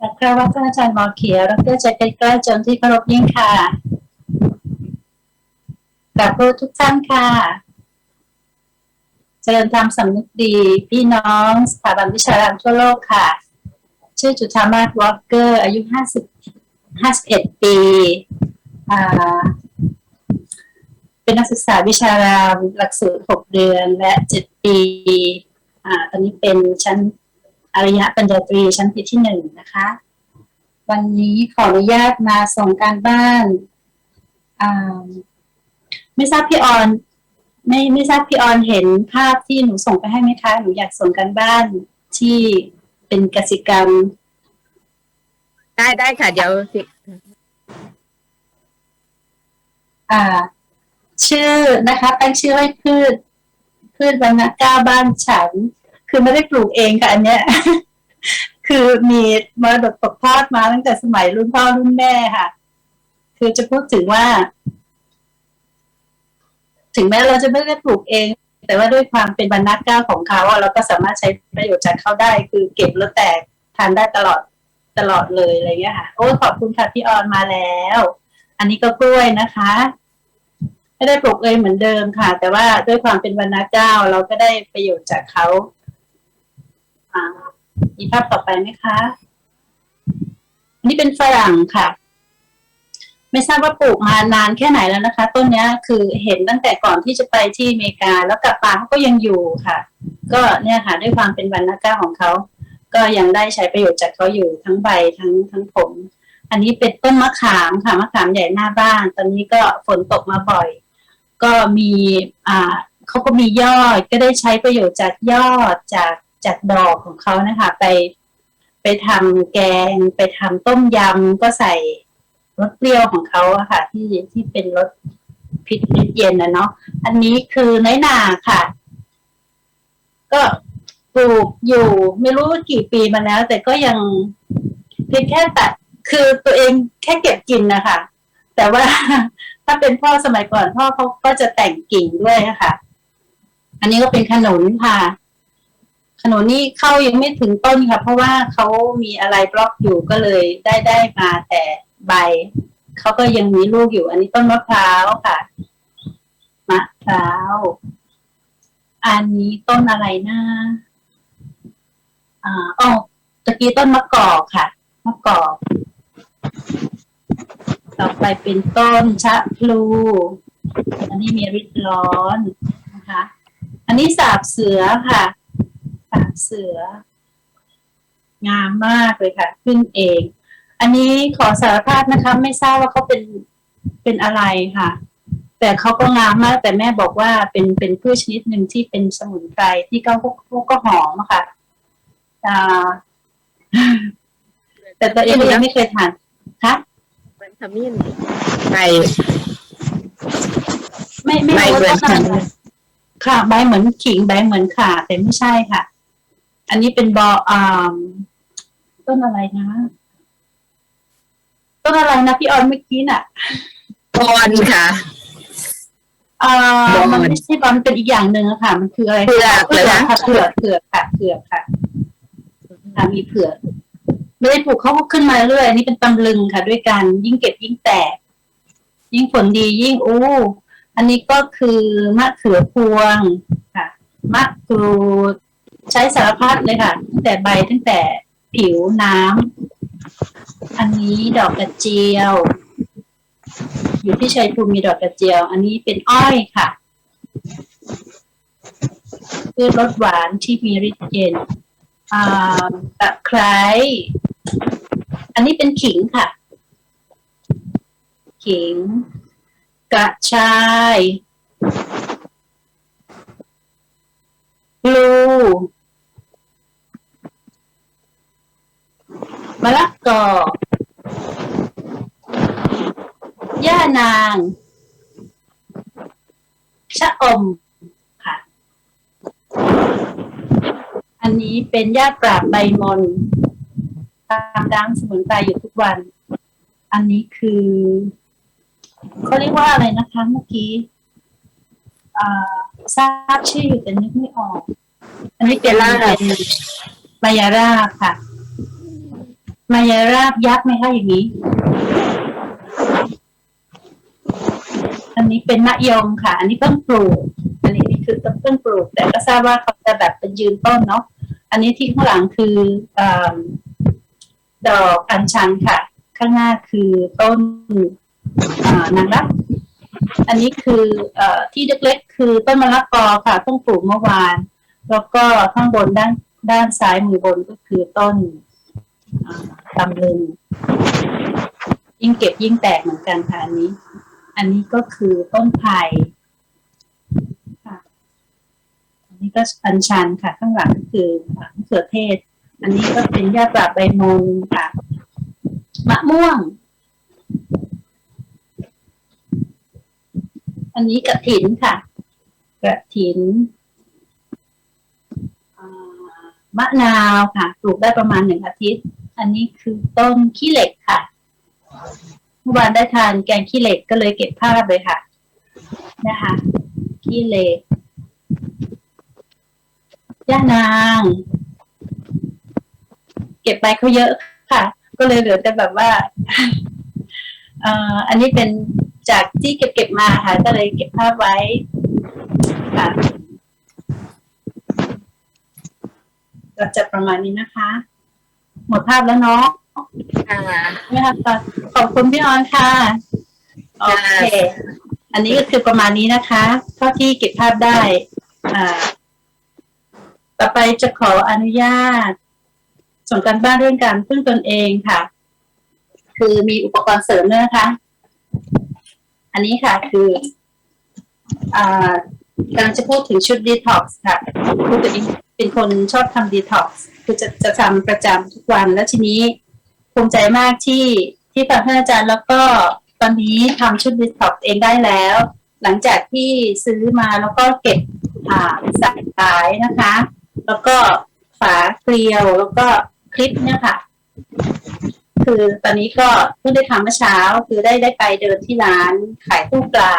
กับคารวะท่านอาจารย์หมอเขียวดรใจใกล้ๆจนที่เคารพยิ่งค่ะกับผู้ทุกท่านค่ะ เจริญธรรมสำนึกดีพี่น้องสถาบันวิชาการทั่วโลกค่ะ ชื่อจุธามาศวอลเกอร์ อายุห้าสิบห้าสิบเอ็ดปีอ่าเป็นนักศึกษาวิชารามหลักสูตรหกเดือนและเจ็ดปีอ่าตอนนี้เป็นชั้น อริยะปัญญาตรีชั้นปีที่หนึ่งนะคะ วันนี้ขออนุญาตมาส่งการบ้านอ่าไม่ทราบพี่ออนไม่ไม่ทราบพี่ออนเห็นภาพที่หนูส่งไปให้ไหมคะ หนูอยากส่งการบ้านที่เป็นกสิกรรม ได้ได้ค่ะ เดี๋ยวสิอ่า ชื่อนะคะ ตั้งชื่อไว้พืชพืชวรรณก้าวบ้านฉัน คือไม่ได้ปลูกเองค่ะอันเนี้ย คือมีมรดกตกทอดมาตั้งแต่สมัยรุ่นพ่อรุ่นแม่ค่ะ คือจะพูดถึงว่า ถึงแม้เราจะไม่ได้ปลูกเอง แต่ว่าด้วยความเป็นบรรณก้าของเขาเราก็สามารถใช้ประโยชน์จากเขาได้ คือเก็บแล้วแตกทานได้ตลอดตลอดเลยอะไรเงี้ยค่ะ โอ้ขอบคุณค่ะพี่ออนมาแล้ว อันนี้ก็กล้วยนะคะไม่ได้ปลูกเองเหมือนเดิมค่ะ แต่ว่าด้วยความเป็นวรรณเจ้าเราก็ได้ประโยชน์จากเขา อ่ามีภาพต่อไปไหมคะ อันนี้เป็นฝรั่งค่ะ ไม่ทราบว่าปลูกมานานแค่ไหนแล้วนะคะ ต้นนี้คือเห็นตั้งแต่ก่อนที่จะไปที่อเมริกา แล้วกลับมาเขาก็ยังอยู่ค่ะ ก็เนี่ยค่ะ ด้วยความเป็นวรรณก้าของเขาก็ยังได้ใช้ประโยชน์จากเขาอยู่ทั้งใบทั้งทั้งผลอันนี้เป็นต้นมะขามค่ะมะขามใหญ่หน้าบ้าน ตอนนี้ก็ฝนตกมาบ่อย ก็มีอ่าเขาก็มียอดก็ได้ใช้ประโยชน์จากยอดจาก จากดอกของเขานะคะ ไปไปทำแกง ไปทำต้มยำก็ใส่รสเปรี้ยวของเขาอะค่ะ ที่ที่เป็นรสพริกพริกเย็นนะเนาะอันนี้คือน้อยนาค่ะ ก็ปลูกอยู่ไม่รู้กี่ปีมาแล้ว แต่ก็ยังเพียงแค่ตัดคือตัวเองแค่เก็บกินนะคะแต่ว่าถ้าเป็นพ่อสมัยก่อนพ่อเขาก็จะแต่งกิ่งด้วยนะคะอันนี้ก็เป็นขนุนค่ะ นนนี่เข้ายังไม่ถึงต้นค่ะ เพราะว่าเขามีอะไรบล็อกอยู่ก็เลยได้ได้มาแต่ใบเขาก็ยังมีลูกอยู่ อันนี้ต้นมะพร้าวค่ะมะพร้าวอันนี้ต้นอะไรนะอ่าอ๋อตะกี้ต้นมะกอกค่ะมะกอกต่อไปเป็นต้นชะพลู อันนี้มีริดร้อนนะคะ อันนี้สาบเสือค่ะ เสือ งามมากเลยค่ะ ขึ้นเอง อันนี้ขอสารภาพนะคะ ไม่ทราบว่าเขาเป็นเป็นอะไรค่ะ แต่เขาก็งามมาก แต่แม่บอกว่าเป็นเป็นพืชชนิดหนึ่งที่เป็นสมุนไพรที่ก็พวกก็หอมอะค่ะอ่าแต่ตัวเองยังไม่เคยทานคะเป็นขมิ้นใบไม่ไม่ใบรู้เหมือว่านต้นอะไรกันค่ะใบเหมือนขิงใบเหมือนข่าแต่ไม่ใช่ค่ะ อันนี้เป็นบออ่าต้นอะไรนะ ต้นอะไรนะพี่ออนเมื่อกี้น่ะบอนค่ะอ่าบอลมันไม่ใช่บอลเป็นอีกอย่างหนึ่งอะค่ะ มันคืออะไรเผือกเหรอคะค่ะเผือกเผือกค่ะเผือกค่ะค่ะมีเผือกไม่ได้ปลูกเขาก็ขึ้นมาเรื่อยอันนี้เป็นตำลึงค่ะ ด้วยกันยิ่งเก็บยิ่งแตก ยิ่งผลดียิ่งอู้อันนี้ก็คือมะเขือพวงค่ะมะกรูด ใช้สารพัดเลยค่ะ ตั้งแต่ใบตั้งแต่ผิวน้ำอันนี้ดอกกระเจียว อยู่ที่ชัยภูมิมีดอกกระเจียว อันนี้เป็นอ้อยค่ะพืชรสหวานที่มีฤทธิ์เย็นอ่าตะไคร้อันนี้เป็นขิงค่ะ ขิง กระชายลู มะละกอย่านาง ชะอมค่ะ อันนี้เป็นหญ้าปราบใบมนตามดังสมุนไพรอยู่ทุกวัน อันนี้คือเขาเรียกว่าอะไรนะคะเมื่อกี้อ่าทราบชื่ออยู่แต่นึกไม่ออก อันนี้เป็นมายาลาเป็นมายาราบค่ะ มายาราบยักษ์ไหมคะอย่างนี้ อันนี้เป็นมะยมค่ะ อันนี้เพิ่งปลูก อันนี้นี่คือเพิ่งปลูก แต่ก็ทราบว่าเขาจะแบบเป็นยืนต้นเนาะ อันนี้ที่ข้างหลังคืออดอกอัญชันค่ะ ข้างหน้าคือต้นนางรักอันนี้คือเอ่อที่เล็กๆคือต้นมะละกอค่ะเพิ่งปลูกเมื่อวาน แล้วก็ข้างบนด้านด้านซ้ายมือบนก็คือต้น อ่าตำลึงยิ่งเก็บยิ่งแตกเหมือนกันค่ะอันนี้ อันนี้ก็คือต้นไผ่ค่ะอันนี้ก็อัญชันค่ะ ข้างหลังก็คือมะเขือเทศ อันนี้ก็เป็นหญ้าปราบใบมนค่ะ มะม่วง อันนี้กระถินค่ะ กระถินมะนาวค่ะ ปลูกได้ประมาณหนึ่งอาทิตย์ อันนี้คือต้นขี้เหล็กค่ะเมื่อวานได้ทานแกงขี้เหล็กก็เลยเก็บภาพเลยค่ะ นะคะขี้เหล็กย่านาง เก็บไปเขาเยอะค่ะ ก็เลยเหลือแต่แบบว่าอันนี้เป็นจากที่เก็บเก็บมาค่ะ ก็เลยเก็บภาพไว้ค่ะก็จะประมาณนี้นะคะ หมดภาพแล้วเนาะค่ะไม่ค่ะขอบคุณพี่ออนค่ะโอเคอันนี้ก็คือประมาณนี้นะคะเท่าที่เก็บภาพได้ อ่า ต่อไปจะขออนุญาต ส่งการบ้านเรื่องการพึ่งตนเองค่ะ คือมีอุปกรณ์เสริมด้วยนะคะ อันนี้ค่ะคือ อ่ากำลังจะพูดถึงชุดดีท็อกซ์ค่ะคือตัวเอง เป็นคนชอบทำดีท็อกซ์คือจะจะทำประจำทุกวัน แล้วทีนี้ภูมิใจมากที่ที่ฟังท่านอาจารย์แล้วก็ตอนนี้ทำชุดดีท็อกซ์เองได้แล้ว หลังจากที่ซื้อมาแล้วก็เก็บอ่าสายนะคะ แล้วก็ฝาเกลียวแล้วก็คลิปเนี่ยค่ะ คือตอนนี้ก็เพิ่งได้ทำเมื่อเช้า คือได้ได้ไปเดินที่ร้านขายตู้ปลา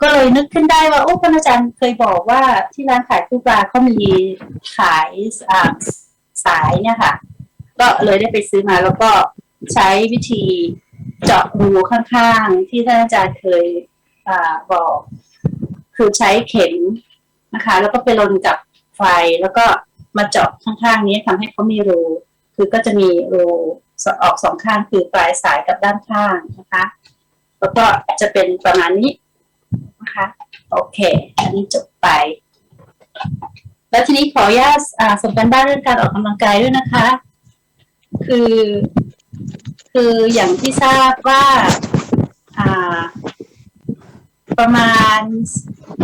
ก็เลยนึกขึ้นได้ว่าโอ้ท่านอาจารย์เคยบอกว่าที่ร้านขายตู้ปลาเขามีขายสายเนี่ยค่ะ ก็เลยได้ไปซื้อมาแล้วก็ใช้วิธีเจาะรูข้างๆ ที่ท่านอาจารย์เคยอบอก คือใช้เข็มนะคะ แล้วก็ไปลนกับไฟแล้วก็มาเจาะข้างๆนี้ทำให้เขามีรูคือก็จะมีรูออกสองข้างคือปลายสายกับด้านข้างนะคะ แล้วก็จะเป็นประมาณนี้ นะคะ โอเค อันนี้จบไป แล้วทีนี้ขออนุญาตส่งกันบ้านเรื่องการออกกำลังกายด้วยนะคะ คือ คืออย่างที่ทราบว่าอ่าประมาณ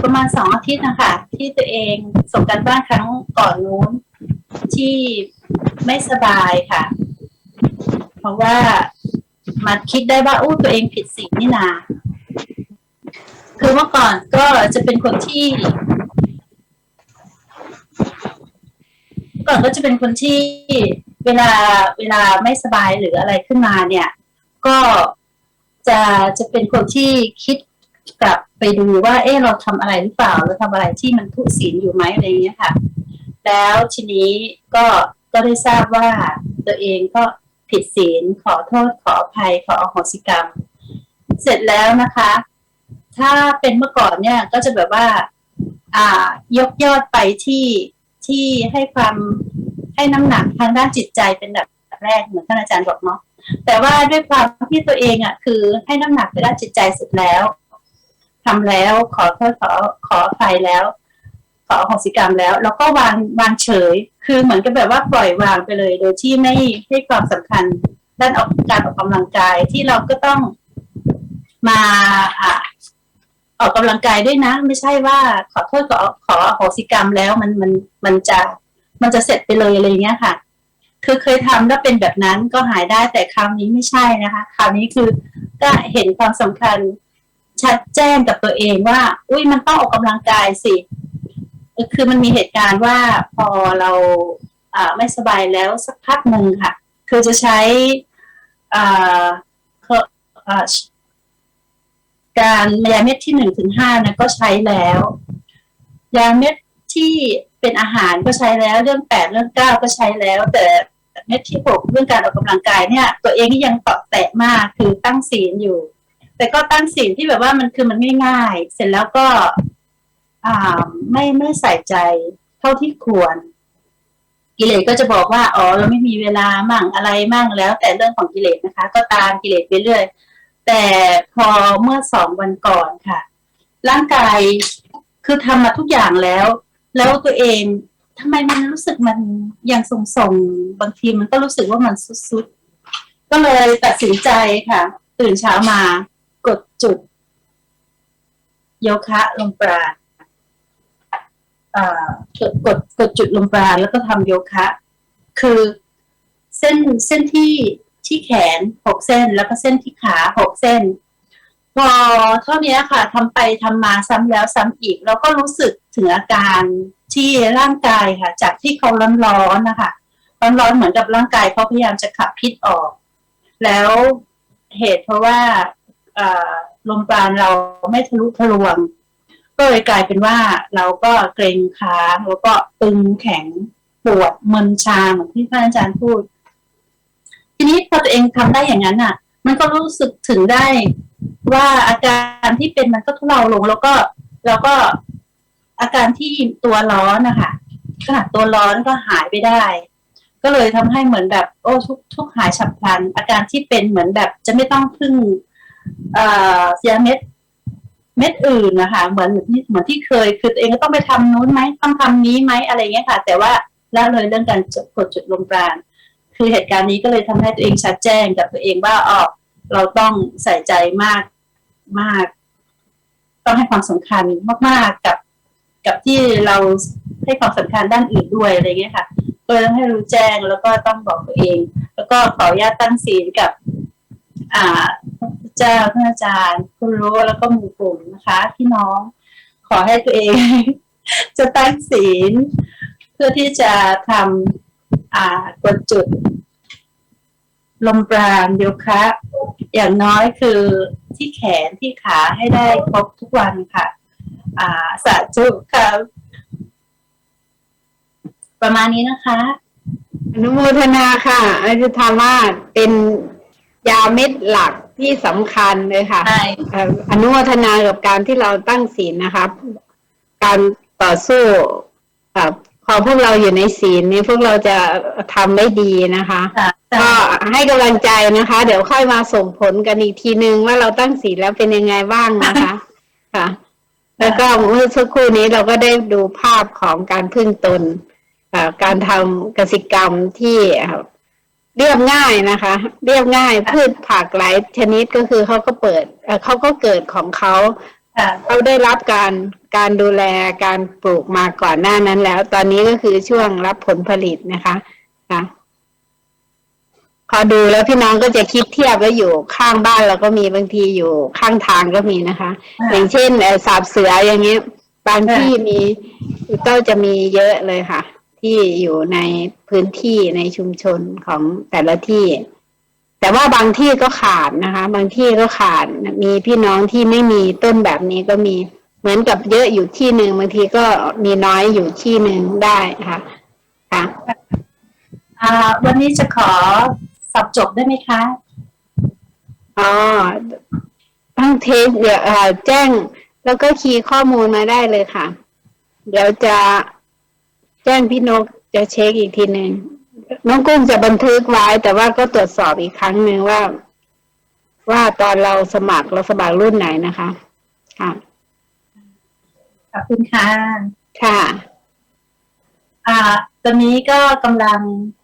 ประมาณสองอาทิตย์นะคะที่ตัวเองส่งกันบ้านครั้งก่อนนู้นที่ไม่สบายค่ะ เพราะว่ามาคิดได้ว่าอู้ตัวเองผิดสิ่งนี่นา คือเมื่อก่อนก็จะเป็นคนที่ก่อนก็จะเป็นคนที่เวลาเวลาไม่สบายหรืออะไรขึ้นมาเนี่ย ก็จะจะเป็นคนที่คิดกลับไปดูว่า เออเราทำอะไรหรือเปล่าเราทำอะไรที่มันทุศีลอยู่ไหมอะไรอย่างเงี้ยค่ะ แล้วทีนี้ก็ก็ได้ทราบว่าตัวเองก็ผิดศีลขอโทษขออภัยขออโหสิกรรม เสร็จแล้วนะคะ ถ้าเป็นเมื่อก่อนเนี่ยก็จะแบบว่า อ่ายกยอดไปที่ที่ให้ความให้น้ำหนักทางด้านจิตใจเป็นแบบแรกเหมือนท่านอาจารย์บอกเนาะแต่ว่าด้วยความที่ตัวเองอะคือให้น้ำหนักไปด้านจิตใจเสร็จแล้วทำแล้วขอโทษขอขออภัยแล้ว ขออโหสิกรรมแล้ว แล้วก็วางวางเฉย คือเหมือนกับแบบว่าปล่อยวางไปเลย โดยที่ไม่ให้ความสำคัญด้านออกการออกกำลังกายที่เราก็ต้องมาอ่า ออกกำลังกายด้วยนะ ไม่ใช่ว่าขอโทษขอขออโหสิกรรมแล้วมันมันมันจะมันจะเสร็จไปเลยอะไรเงี้ยค่ะ คือเคยทำแล้วเป็นแบบนั้นก็หายได้แต่คราวนี้ไม่ใช่นะคะ คราวนี้คือก็เห็นความสำคัญชัดแจ้งกับตัวเองว่า อุ้ยมันต้องออกกำลังกายสิคือมันมีเหตุการณ์ว่าพอเราอ่าไม่สบายแล้วสักพักหนึ่งค่ะ คือจะใช้อ่าเขาอ่า การยาเม็ดที่หนึ่งถึงห้านะก็ใช้แล้ว ยาเม็ดที่เป็นอาหารก็ใช้แล้วเรื่องแปดเรื่องเก้าก็ใช้แล้ว แต่เม็ดที่หกเรื่องการออกกำลังกายเนี่ย ตัวเองก็ยังเกาะแตะมากคือตั้งศีลอยู่ แต่ก็ตั้งศีลที่แบบว่ามันคือมันง่ายๆเสร็จแล้วก็อ่าไม่ไม่ใส่ใจเท่าที่ควร กิเลสก็จะบอกว่าอ๋อเราไม่มีเวลามั่งอะไรมั่งแล้ว แต่เรื่องของกิเลสนะคะ ก็ตามกิเลสไปเรื่อย แต่พอเมื่อสองวันก่อนค่ะ ร่างกายคือทำมาทุกอย่างแล้ว แล้วตัวเองทำไมมันรู้สึกมันยังทรงๆ บางทีมันก็รู้สึกว่ามันสุดๆ ก็เลยตัดสินใจค่ะ ตื่นเช้ามากดจุด โยคะลงปราณอ่ากดกดกดจุดลงปราณแล้วก็ทำโยคะ คือเส้นเส้นที่ ที่แขนหกเส้น แล้วก็เส้นที่ขาหกเส้น พอเท่านี้ค่ะทำไปทำมาซ้ำแล้วซ้ำอีก แล้วก็รู้สึกถึงอาการที่ร่างกายค่ะ จากที่เขาร้อนๆนะคะร้อนๆเหมือนกับร่างกายเขาพยายามจะขับพิษออก แล้วเหตุเพราะว่าลมปราณเราไม่ทะลุทะลวง ก็เลยกลายเป็นว่าเราก็เกรงค้างแล้วก็ตึงแข็งปวดมึนชาเหมือนที่ท่านอาจารย์พูด ทีนี้พอตัวเองทำได้อย่างนั้นอะ มันก็รู้สึกถึงได้ว่าอาการที่เป็นมันก็ทุเลาลงแล้วก็แล้วก็อาการที่ตัวร้อนนะคะขนาดตัวร้อนก็หายไปได้ ก็เลยทำให้เหมือนแบบ โอ้ทุกทุกหายฉับพลัน อาการที่เป็นเหมือนแบบจะไม่ต้องพึ่งเอ่อยาเม็ดเม็ดอื่นนะคะ เหมือนเหมือนที่เหมือนที่เคย คือตัวเองก็ต้องไปทำนู้นไหมต้องทำนี้ไหมอะไรเงี้ยค่ะ แต่ว่าละเลยเรื่องการกดจุดลมปราณ คือเหตุการณ์นี้ก็เลยทำให้ตัวเองชัดแจ้งกับตัวเองว่าอ๋อเราต้องใส่ใจมากมาก ต้องให้ความสำคัญมากๆกับกับที่เราให้ความสำคัญด้านอื่นด้วยอะไรเงี้ยค่ะก็เลยต้องให้รู้แจ้งแล้วก็ต้องบอกตัวเอง แล้วก็ขออนุญาตตั้งศีลกับ อ่าพระเจ้าท่านอาจารย์คุณรู้แล้วก็หมู่กลุ่มนะคะพี่น้อง ขอให้ตัวเอง จะตั้งศีล เพื่อที่จะทำอ่ากดจุด ลมปราณโยคะ อย่างน้อยคือที่แขนที่ขาให้ได้ครบทุกวันค่ะ อ่าสาธุค่ะประมาณนี้นะคะอนุโมทนาค่ะอาจารย์ธรรมาสเป็นยาเม็ดหลักที่สำคัญเลยค่ะใช่เอ่ออนุโมทนากับการที่เราตั้งศีลนะครับการต่อสู้เอ่อพอพวกเราอยู่ในศีลนี้พวกเราจะทำได้ดีนะคะค่ะก็ ให้กำลังใจนะคะ เดี๋ยวค่อยมาส่งผลกันอีกทีนึงว่าเราตั้งศีลแล้วเป็นยังไงบ้างนะคะ ค่ะ แล้วก็เมื่อสักครู่นี้เราก็ได้ดูภาพของการพึ่งตนเอ่อการทำกสิกรรมที่เอ่อเรียบง่ายนะคะ เรียบง่ายพืชผักหลายชนิดก็คือเขาก็เปิดเอ่อเขาก็เกิดของเขาค่ะเขาได้รับการการดูแลการปลูกมาก่อนหน้านั้นแล้ว ตอนนี้ก็คือช่วงรับผลผลิตนะคะค่ะพ อดูแล้วพี่น้องก็จะคิดเทียบแล้วอยู่ข้างบ้านเราก็มีบางทีอยู่ข้างทางก็มีนะคะ อย่างเช่นเอ่อสาบเสืออย่างเงี้ยบางที่มีก็จะมีเยอะเลยค่ะ ที่อยู่ในพื้นที่ในชุมชนของแต่ละที่ แต่ว่าบางที่ก็ขาดนะคะ บางที่ก็ขาดมีพี่น้องที่ไม่มีต้นแบบนี้ก็มีเหมือนกับเยอะอยู่ที่หนึ่งบางทีก็มีน้อยอยู่ที่หนึ่งได้ค่ะค่ะอ่าวันนี้จะขอ สอบจบได้ไหมคะอ๋อตั้งเทสเดี๋ยวเอ่อแจ้ง แล้วก็คีย์ข้อมูลมาได้เลยค่ะ เดี๋ยวจะแจ้งพี่นกจะเช็คอีกทีหนึ่งน้องกุ้งจะบันทึกไว้ แต่ว่าก็ตรวจสอบอีกครั้งหนึ่งว่า ว่าตอนเราสมัครเราสมัครรุ่นไหนนะคะ ค่ะขอบคุณค่ะ ค่ะ อ่า ตอนนี้ก็กำลังอ่า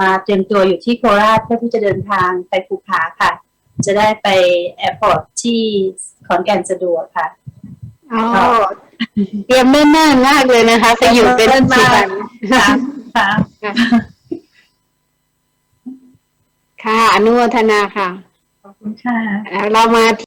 มาเตรียมตัวอยู่ที่โคราชเพื่อที่จะเดินทางไปภูผาค่ะ จะได้ไปแอร์พอร์ตที่ขอนแก่นสะดวกค่ะอ๋อเตรียมเนิ่นๆมากเลยนะคะจะอยู่เป็นสิบวันค่ะค่ะค่ะอนุโมทนาค่ะ ขอบคุณค่ะเรามา